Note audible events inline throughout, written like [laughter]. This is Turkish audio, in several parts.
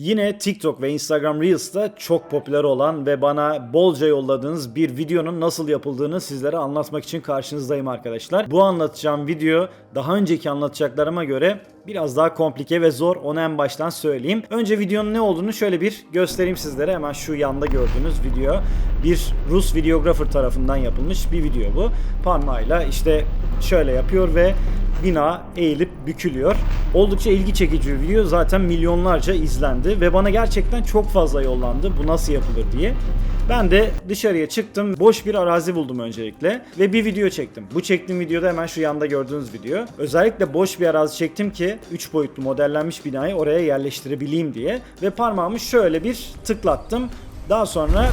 Yine TikTok ve Instagram Reels'ta çok popüler olan ve bana bolca yolladığınız bir videonun nasıl yapıldığını sizlere anlatmak için karşınızdayım arkadaşlar. Bu anlatacağım video daha önceki anlatacaklarıma göre biraz daha komplike ve zor onu en baştan söyleyeyim. Önce videonun ne olduğunu şöyle bir göstereyim sizlere. Hemen şu yanda gördüğünüz video bir Rus videographer tarafından yapılmış bir video bu. Parmağıyla işte şöyle yapıyor ve bina eğilip bükülüyor. Oldukça ilgi çekici bir video. Zaten milyonlarca izlendi ve bana gerçekten çok fazla yollandı. Bu nasıl yapılır diye. Ben de dışarıya çıktım. Boş bir arazi buldum öncelikle ve bir video çektim. Bu çektiğim videoda hemen şu yanda gördüğünüz video. Özellikle boş bir arazi çektim ki 3 boyutlu modellenmiş binayı oraya yerleştirebileyim diye ve parmağımı şöyle bir tıklattım. Daha sonra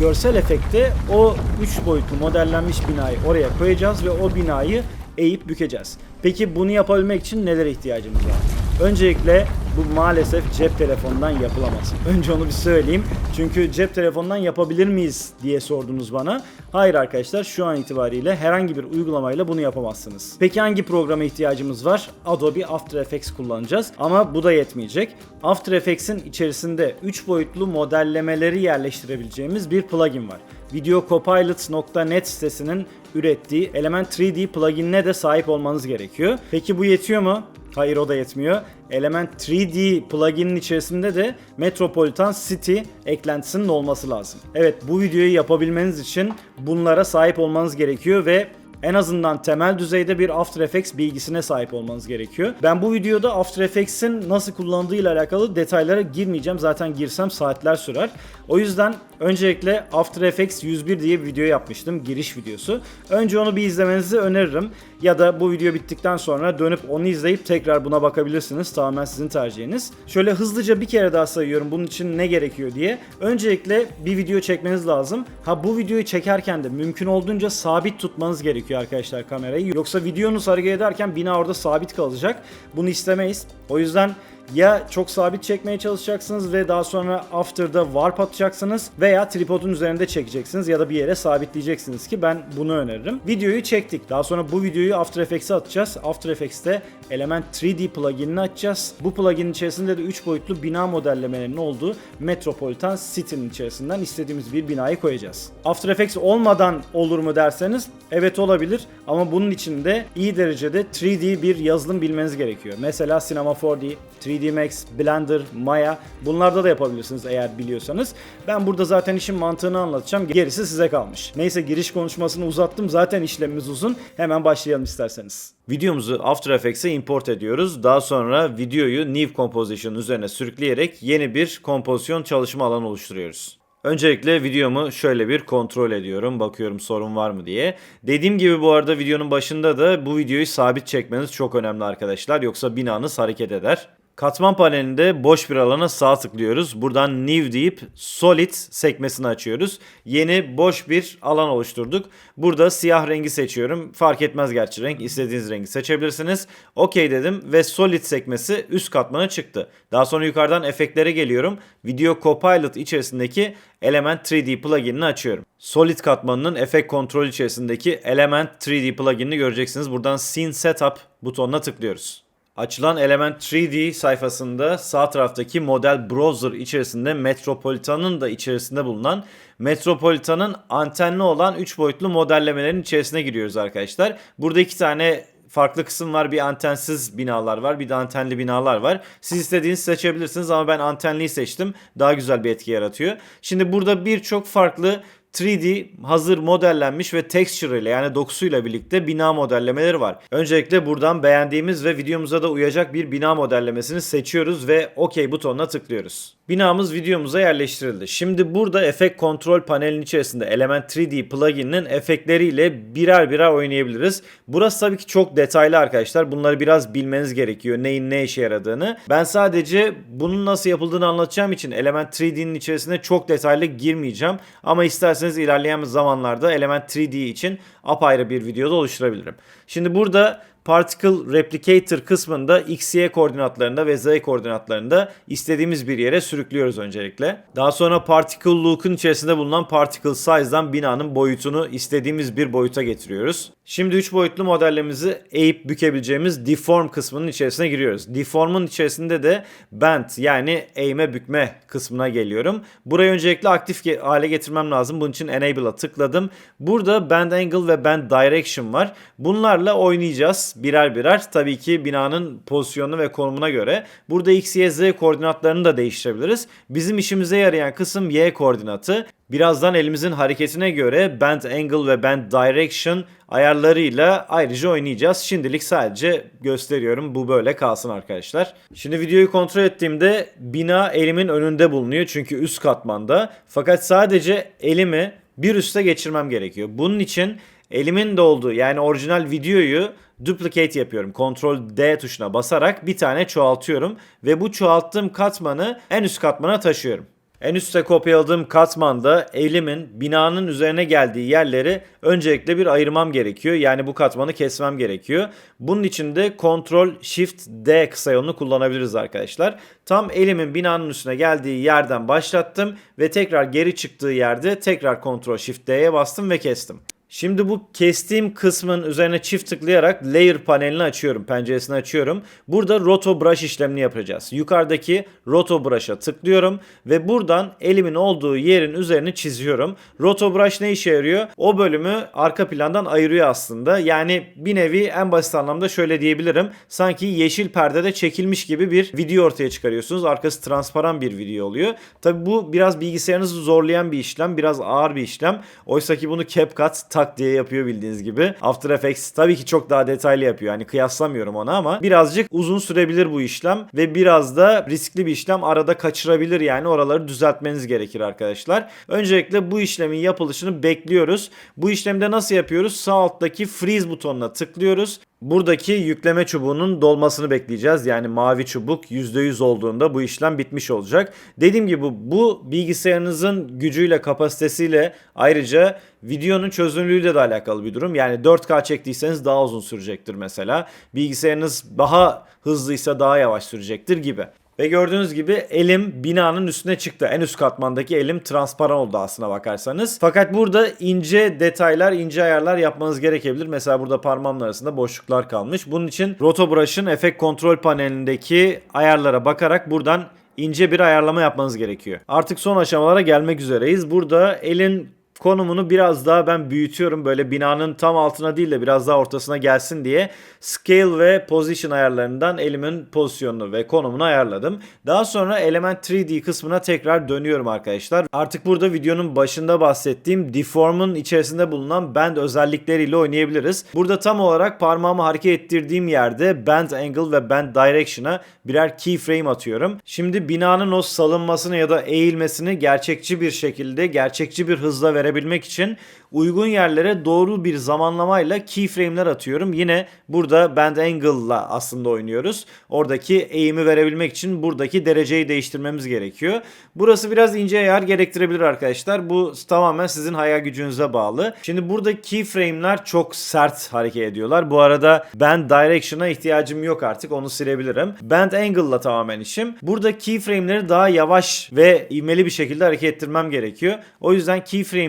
görsel efekte o 3 boyutlu modellenmiş binayı oraya koyacağız ve o binayı eğip bükeceğiz. Peki bunu yapabilmek için nelere ihtiyacımız var? Öncelikle bu maalesef cep telefonundan yapılamaz. [laughs] Önce onu bir söyleyeyim. Çünkü cep telefonundan yapabilir miyiz diye sordunuz bana. Hayır arkadaşlar şu an itibariyle herhangi bir uygulamayla bunu yapamazsınız. Peki hangi programa ihtiyacımız var? Adobe After Effects kullanacağız. Ama bu da yetmeyecek. After Effects'in içerisinde 3 boyutlu modellemeleri yerleştirebileceğimiz bir plugin var. VideoCopilot.net sitesinin ürettiği Element 3D pluginine de sahip olmanız gerekiyor. Peki bu yetiyor mu? Hayır o da yetmiyor. Element 3D plugin'in içerisinde de Metropolitan City eklentisinin olması lazım. Evet bu videoyu yapabilmeniz için bunlara sahip olmanız gerekiyor ve en azından temel düzeyde bir After Effects bilgisine sahip olmanız gerekiyor. Ben bu videoda After Effects'in nasıl kullanıldığı ile alakalı detaylara girmeyeceğim. Zaten girsem saatler sürer. O yüzden öncelikle After Effects 101 diye bir video yapmıştım. Giriş videosu. Önce onu bir izlemenizi öneririm. Ya da bu video bittikten sonra dönüp onu izleyip tekrar buna bakabilirsiniz. Tamamen sizin tercihiniz. Şöyle hızlıca bir kere daha sayıyorum bunun için ne gerekiyor diye. Öncelikle bir video çekmeniz lazım. Ha bu videoyu çekerken de mümkün olduğunca sabit tutmanız gerekiyor arkadaşlar kamerayı. Yoksa videonuz hareket ederken bina orada sabit kalacak. Bunu istemeyiz. O yüzden ya çok sabit çekmeye çalışacaksınız ve daha sonra after'da warp atacaksınız veya tripodun üzerinde çekeceksiniz ya da bir yere sabitleyeceksiniz ki ben bunu öneririm. Videoyu çektik. Daha sonra bu videoyu After Effects'e atacağız. After Effects'te Element 3D pluginini açacağız. Bu pluginin içerisinde de 3 boyutlu bina modellemelerinin olduğu Metropolitan City'nin içerisinden istediğimiz bir binayı koyacağız. After Effects olmadan olur mu derseniz evet olabilir ama bunun için de iyi derecede 3D bir yazılım bilmeniz gerekiyor. Mesela Cinema 4D, 3D Max, Blender, Maya bunlarda da yapabilirsiniz eğer biliyorsanız. Ben burada zaten işin mantığını anlatacağım. Gerisi size kalmış. Neyse giriş konuşmasını uzattım. Zaten işlemimiz uzun. Hemen başlayalım isterseniz. Videomuzu After Effects'e import ediyoruz. Daha sonra videoyu New Composition üzerine sürükleyerek yeni bir kompozisyon çalışma alanı oluşturuyoruz. Öncelikle videomu şöyle bir kontrol ediyorum. Bakıyorum sorun var mı diye. Dediğim gibi bu arada videonun başında da bu videoyu sabit çekmeniz çok önemli arkadaşlar. Yoksa binanız hareket eder. Katman panelinde boş bir alana sağ tıklıyoruz. Buradan New deyip Solid sekmesini açıyoruz. Yeni boş bir alan oluşturduk. Burada siyah rengi seçiyorum. Fark etmez gerçi renk. İstediğiniz rengi seçebilirsiniz. OK dedim ve Solid sekmesi üst katmana çıktı. Daha sonra yukarıdan efektlere geliyorum. Video Copilot içerisindeki Element 3D pluginini açıyorum. Solid katmanının efekt kontrol içerisindeki Element 3D pluginini göreceksiniz. Buradan Scene Setup butonuna tıklıyoruz. Açılan Element 3D sayfasında sağ taraftaki model browser içerisinde Metropolitan'ın da içerisinde bulunan Metropolitan'ın antenli olan 3 boyutlu modellemelerin içerisine giriyoruz arkadaşlar. Burada iki tane farklı kısım var. Bir antensiz binalar var, bir de antenli binalar var. Siz istediğinizi seçebilirsiniz ama ben antenliyi seçtim. Daha güzel bir etki yaratıyor. Şimdi burada birçok farklı 3D hazır modellenmiş ve texture ile yani dokusuyla birlikte bina modellemeleri var. Öncelikle buradan beğendiğimiz ve videomuza da uyacak bir bina modellemesini seçiyoruz ve OK butonuna tıklıyoruz. Binamız videomuza yerleştirildi. Şimdi burada efekt kontrol panelinin içerisinde Element 3D plugin'in efektleriyle birer birer oynayabiliriz. Burası tabii ki çok detaylı arkadaşlar. Bunları biraz bilmeniz gerekiyor. Neyin ne işe yaradığını. Ben sadece bunun nasıl yapıldığını anlatacağım için Element 3D'nin içerisine çok detaylı girmeyeceğim. Ama isterseniz ilerleyen zamanlarda Element 3D için apayrı bir videoda oluşturabilirim. Şimdi burada Particle Replicator kısmında x, y koordinatlarında ve z koordinatlarında istediğimiz bir yere sürüklüyoruz öncelikle. Daha sonra Particle Look'un içerisinde bulunan Particle Size'dan binanın boyutunu istediğimiz bir boyuta getiriyoruz. Şimdi 3 boyutlu modellerimizi eğip bükebileceğimiz Deform kısmının içerisine giriyoruz. Deform'un içerisinde de Bend yani eğme bükme kısmına geliyorum. Burayı öncelikle aktif hale getirmem lazım. Bunun için Enable'a tıkladım. Burada Bend Angle ve Bend Direction var. Bunlarla oynayacağız birer birer. Tabii ki binanın pozisyonuna ve konumuna göre. Burada X, Y, Z koordinatlarını da değiştirebiliriz. Bizim işimize yarayan kısım Y koordinatı. Birazdan elimizin hareketine göre Bend Angle ve Bend Direction ayarlarıyla ayrıca oynayacağız. Şimdilik sadece gösteriyorum. Bu böyle kalsın arkadaşlar. Şimdi videoyu kontrol ettiğimde bina elimin önünde bulunuyor. Çünkü üst katmanda. Fakat sadece elimi bir üste geçirmem gerekiyor. Bunun için elimin de yani orijinal videoyu duplicate yapıyorum. Ctrl D tuşuna basarak bir tane çoğaltıyorum ve bu çoğalttığım katmanı en üst katmana taşıyorum. En üstte kopyaladığım katmanda elimin binanın üzerine geldiği yerleri öncelikle bir ayırmam gerekiyor. Yani bu katmanı kesmem gerekiyor. Bunun için de Ctrl Shift D kısa yolunu kullanabiliriz arkadaşlar. Tam elimin binanın üstüne geldiği yerden başlattım ve tekrar geri çıktığı yerde tekrar Ctrl Shift D'ye bastım ve kestim. Şimdi bu kestiğim kısmın üzerine çift tıklayarak layer panelini açıyorum. Penceresini açıyorum. Burada roto brush işlemini yapacağız. Yukarıdaki roto brush'a tıklıyorum ve buradan elimin olduğu yerin üzerini çiziyorum. Roto brush ne işe yarıyor? O bölümü arka plandan ayırıyor aslında. Yani bir nevi en basit anlamda şöyle diyebilirim. Sanki yeşil perdede çekilmiş gibi bir video ortaya çıkarıyorsunuz. Arkası transparan bir video oluyor. Tabi bu biraz bilgisayarınızı zorlayan bir işlem. Biraz ağır bir işlem. Oysa ki bunu CapCut tak diye yapıyor bildiğiniz gibi. After Effects tabii ki çok daha detaylı yapıyor. Hani kıyaslamıyorum ona ama birazcık uzun sürebilir bu işlem ve biraz da riskli bir işlem. Arada kaçırabilir yani oraları düzeltmeniz gerekir arkadaşlar. Öncelikle bu işlemin yapılışını bekliyoruz. Bu işlemde nasıl yapıyoruz? Sağ alttaki freeze butonuna tıklıyoruz. Buradaki yükleme çubuğunun dolmasını bekleyeceğiz. Yani mavi çubuk %100 olduğunda bu işlem bitmiş olacak. Dediğim gibi bu bilgisayarınızın gücüyle, kapasitesiyle ayrıca videonun çözünürlüğüyle de alakalı bir durum. Yani 4K çektiyseniz daha uzun sürecektir mesela. Bilgisayarınız daha hızlıysa daha yavaş sürecektir gibi. Ve gördüğünüz gibi elim binanın üstüne çıktı. En üst katmandaki elim transparan oldu aslına bakarsanız. Fakat burada ince detaylar, ince ayarlar yapmanız gerekebilir. Mesela burada parmağımın arasında boşluklar kalmış. Bunun için Roto Brush'ın efekt kontrol panelindeki ayarlara bakarak buradan ince bir ayarlama yapmanız gerekiyor. Artık son aşamalara gelmek üzereyiz. Burada elin konumunu biraz daha ben büyütüyorum. Böyle binanın tam altına değil de biraz daha ortasına gelsin diye scale ve position ayarlarından elimin pozisyonunu ve konumunu ayarladım. Daha sonra element 3D kısmına tekrar dönüyorum arkadaşlar. Artık burada videonun başında bahsettiğim deform'un içerisinde bulunan bend özellikleriyle oynayabiliriz. Burada tam olarak parmağımı hareket ettirdiğim yerde bend angle ve bend direction'a birer keyframe atıyorum. Şimdi binanın o salınmasını ya da eğilmesini gerçekçi bir şekilde, gerçekçi bir hızla verebilmek için uygun yerlere doğru bir zamanlamayla keyframe'ler atıyorum. Yine burada bend angle'la aslında oynuyoruz. Oradaki eğimi verebilmek için buradaki dereceyi değiştirmemiz gerekiyor. Burası biraz ince ayar gerektirebilir arkadaşlar. Bu tamamen sizin hayal gücünüze bağlı. Şimdi burada keyframe'ler çok sert hareket ediyorlar. Bu arada bend direction'a ihtiyacım yok artık. Onu silebilirim. Bend angle'la tamamen işim. Burada keyframe'leri daha yavaş ve ivmeli bir şekilde hareket ettirmem gerekiyor. O yüzden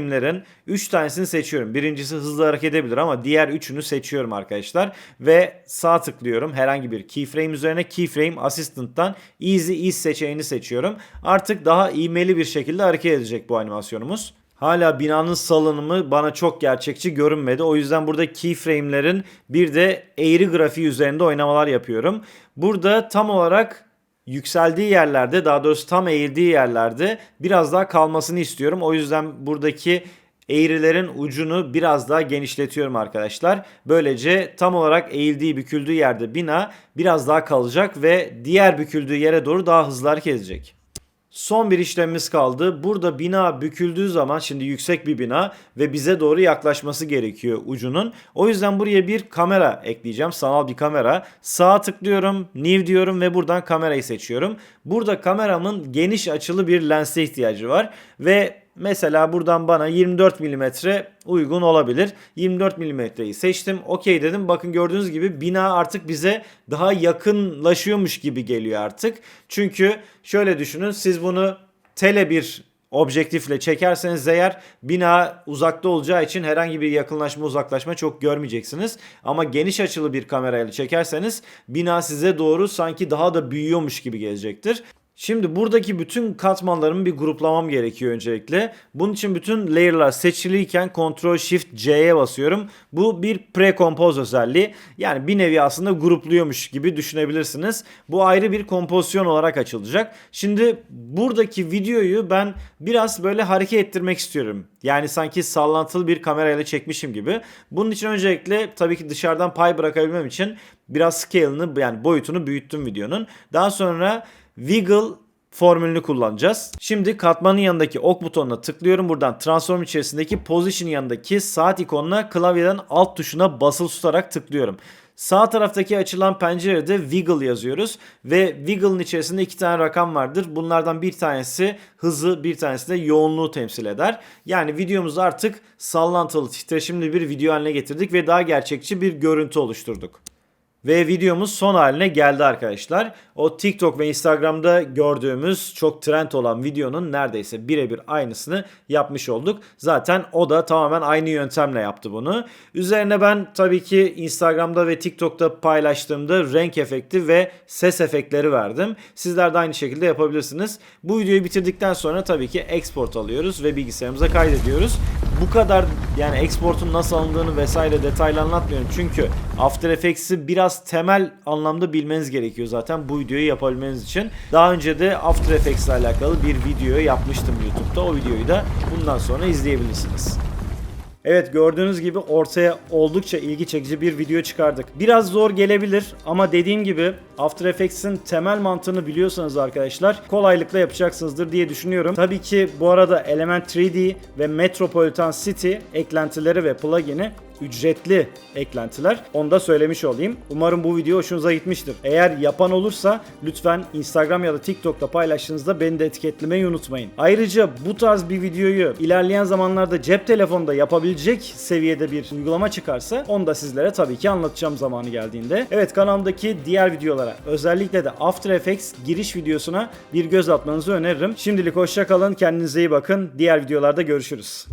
keyframe'lerin 3 tanesini seçiyorum. Birincisi hızlı hareket edebilir ama diğer üçünü seçiyorum arkadaşlar. Ve sağ tıklıyorum herhangi bir keyframe üzerine. Keyframe Assistant'tan Easy Ease seçeneğini seçiyorum. Artık daha ivmeli bir şekilde hareket edecek bu animasyonumuz. Hala binanın salınımı bana çok gerçekçi görünmedi. O yüzden burada keyframe'lerin bir de eğri grafiği üzerinde oynamalar yapıyorum. Burada tam olarak yükseldiği yerlerde daha doğrusu tam eğildiği yerlerde biraz daha kalmasını istiyorum. O yüzden buradaki eğrilerin ucunu biraz daha genişletiyorum arkadaşlar. Böylece tam olarak eğildiği büküldüğü yerde bina biraz daha kalacak ve diğer büküldüğü yere doğru daha hızlı hareket edecek. Son bir işlemimiz kaldı. Burada bina büküldüğü zaman şimdi yüksek bir bina ve bize doğru yaklaşması gerekiyor ucunun. O yüzden buraya bir kamera ekleyeceğim. Sanal bir kamera. Sağa tıklıyorum, new diyorum ve buradan kamerayı seçiyorum. Burada kameramın geniş açılı bir lense ihtiyacı var ve Mesela buradan bana 24 mm uygun olabilir. 24 mm'yi seçtim. Okey dedim. Bakın gördüğünüz gibi bina artık bize daha yakınlaşıyormuş gibi geliyor artık. Çünkü şöyle düşünün siz bunu tele bir objektifle çekerseniz eğer bina uzakta olacağı için herhangi bir yakınlaşma uzaklaşma çok görmeyeceksiniz. Ama geniş açılı bir kamerayla çekerseniz bina size doğru sanki daha da büyüyormuş gibi gelecektir. Şimdi buradaki bütün katmanlarımı bir gruplamam gerekiyor öncelikle. Bunun için bütün layer'lar seçiliyken Ctrl Shift C'ye basıyorum. Bu bir pre-compose özelliği. Yani bir nevi aslında grupluyormuş gibi düşünebilirsiniz. Bu ayrı bir kompozisyon olarak açılacak. Şimdi buradaki videoyu ben biraz böyle hareket ettirmek istiyorum. Yani sanki sallantılı bir kamerayla çekmişim gibi. Bunun için öncelikle tabii ki dışarıdan pay bırakabilmem için biraz scale'ını yani boyutunu büyüttüm videonun. Daha sonra Wiggle formülünü kullanacağız. Şimdi katmanın yanındaki ok butonuna tıklıyorum. Buradan transform içerisindeki position yanındaki saat ikonuna klavyeden alt tuşuna basılı tutarak tıklıyorum. Sağ taraftaki açılan pencerede wiggle yazıyoruz ve wiggle'ın içerisinde iki tane rakam vardır. Bunlardan bir tanesi hızı, bir tanesi de yoğunluğu temsil eder. Yani videomuzu artık sallantılı, titreşimli bir video haline getirdik ve daha gerçekçi bir görüntü oluşturduk. Ve videomuz son haline geldi arkadaşlar. O TikTok ve Instagram'da gördüğümüz çok trend olan videonun neredeyse birebir aynısını yapmış olduk. Zaten o da tamamen aynı yöntemle yaptı bunu. Üzerine ben tabii ki Instagram'da ve TikTok'ta paylaştığımda renk efekti ve ses efektleri verdim. Sizler de aynı şekilde yapabilirsiniz. Bu videoyu bitirdikten sonra tabii ki export alıyoruz ve bilgisayarımıza kaydediyoruz. Bu kadar yani export'un nasıl alındığını vesaire detaylı anlatmıyorum. Çünkü After Effects'i biraz temel anlamda bilmeniz gerekiyor zaten bu videoyu yapabilmeniz için. Daha önce de After Effects ile alakalı bir video yapmıştım YouTube'da. O videoyu da bundan sonra izleyebilirsiniz. Evet gördüğünüz gibi ortaya oldukça ilgi çekici bir video çıkardık. Biraz zor gelebilir ama dediğim gibi After Effects'in temel mantığını biliyorsanız arkadaşlar kolaylıkla yapacaksınızdır diye düşünüyorum. Tabii ki bu arada Element 3D ve Metropolitan City eklentileri ve plugin'i ücretli eklentiler. Onu da söylemiş olayım. Umarım bu video hoşunuza gitmiştir. Eğer yapan olursa lütfen Instagram ya da TikTok'ta paylaştığınızda beni de etiketlemeyi unutmayın. Ayrıca bu tarz bir videoyu ilerleyen zamanlarda cep telefonda yapabilecek seviyede bir uygulama çıkarsa onu da sizlere tabii ki anlatacağım zamanı geldiğinde. Evet kanalımdaki diğer videolara özellikle de After Effects giriş videosuna bir göz atmanızı öneririm. Şimdilik hoşça kalın, kendinize iyi bakın. Diğer videolarda görüşürüz.